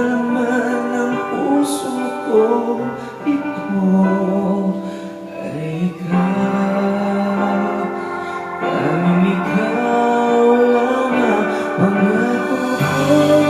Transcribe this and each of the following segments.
naman ang puso ko Ito ikaw Tanging ikaw lamang Pangako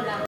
¡Hola!